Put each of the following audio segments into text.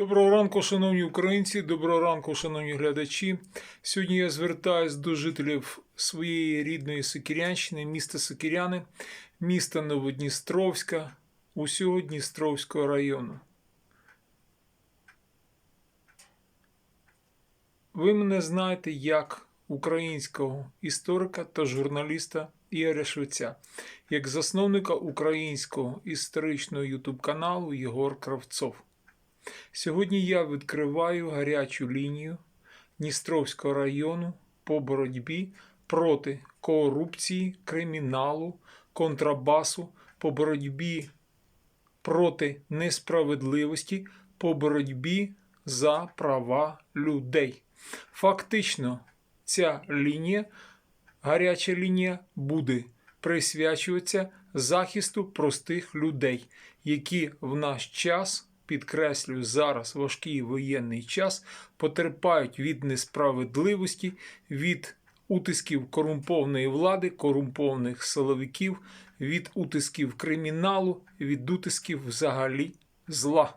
Доброго ранку, шановні українці, доброго ранку, шановні глядачі. Сьогодні я звертаюсь до жителів своєї рідної Сокірянщини, міста Сокіряни, міста Новодністровська, усього Дністровського району. Ви мене знаєте як українського історика та журналіста Ігоря Швеця, як засновника українського історичного ютуб каналу Єгор Кравцов. Сьогодні я відкриваю гарячу лінію Дністровського району по боротьбі проти корупції, криміналу, контрабасу, по боротьбі проти несправедливості, по боротьбі за права людей. Фактично, ця лінія, гаряча лінія, буде присвячуватися захисту простих людей, які в наш час підкреслюю, зараз важкий воєнний час потерпають від несправедливості, від утисків корумпованої влади, корумпованих силовиків, від утисків криміналу, від утисків взагалі зла.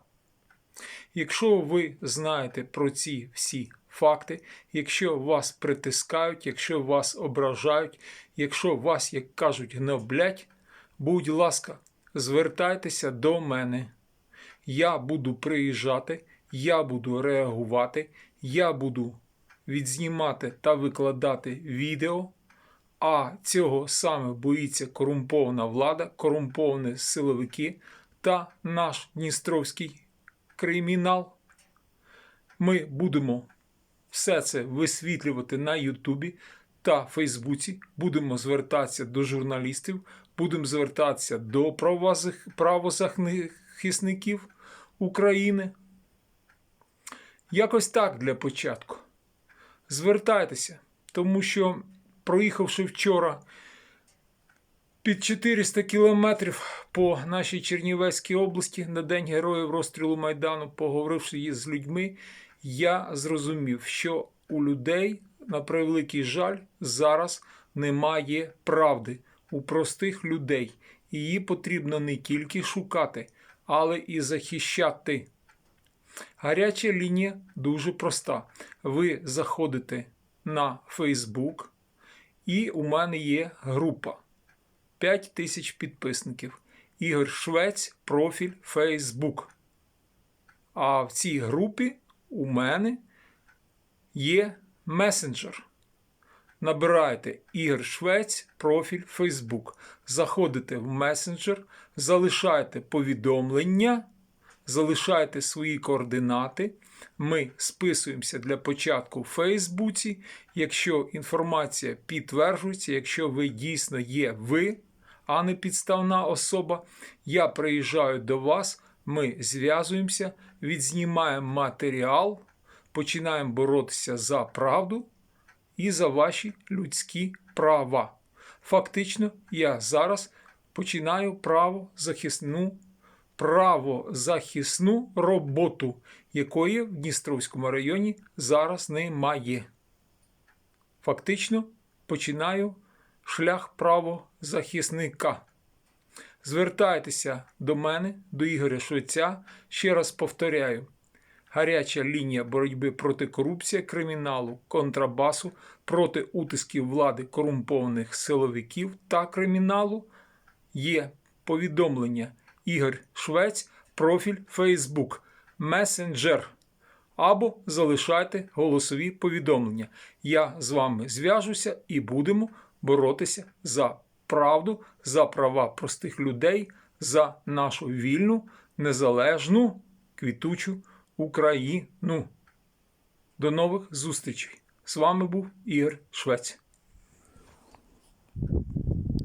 Якщо ви знаєте про ці всі факти, якщо вас притискають, якщо вас ображають, якщо вас, як кажуть, гноблять, будь ласка, звертайтеся до мене. Я буду приїжджати, я буду реагувати, я буду відзнімати та викладати відео. А цього саме боїться корумпована влада, корумповані силовики та наш Дністровський кримінал. Ми будемо все це висвітлювати на Ютубі та Фейсбуці. Будемо звертатися до журналістів, будемо звертатися до правозах- правозахисників України. Якось так для початку. Звертайтеся, тому що, проїхавши вчора під 400 кілометрів по нашій Чернівецькій області на День Героїв розстрілу Майдану, поговоривши з людьми, я зрозумів, що у людей, на превеликий жаль, зараз немає правди у простих людей. Її потрібно не тільки шукати, але і захищати. Гаряча лінія дуже проста. Ви заходите на Facebook, і у мене є група 5 тисяч підписників. Ігор Швець, профіль Facebook. А в цій групі у мене є месенджер. Набираєте Ігор Швець, профіль Facebook. Заходите в месенджер, залишаєте повідомлення, залишаєте свої координати. Ми списуємося для початку в Фейсбуці. Якщо інформація підтверджується, якщо ви дійсно є ви, а не підставна особа, я приїжджаю до вас, ми зв'язуємося, відзнімаємо матеріал, починаємо боротися за правду і за ваші людські права. Фактично, я зараз починаю правозахисну, правозахисну роботу, якої в Дністровському районі зараз немає. Фактично починаю шлях правозахисника. Звертайтеся до мене, до Ігоря Швеця. Ще раз повторяю: гаряча лінія боротьби проти корупції, криміналу, контрабасу, проти утисків влади корумпованих силовиків та криміналу є повідомлення Ігор Швець, профіль Facebook, месенджер. Або залишайте голосові повідомлення. Я з вами зв'яжуся і будемо боротися за правду, за права простих людей, за нашу вільну, незалежну, квітучу Україну. До нових зустрічей! З вами був Ігор Швець.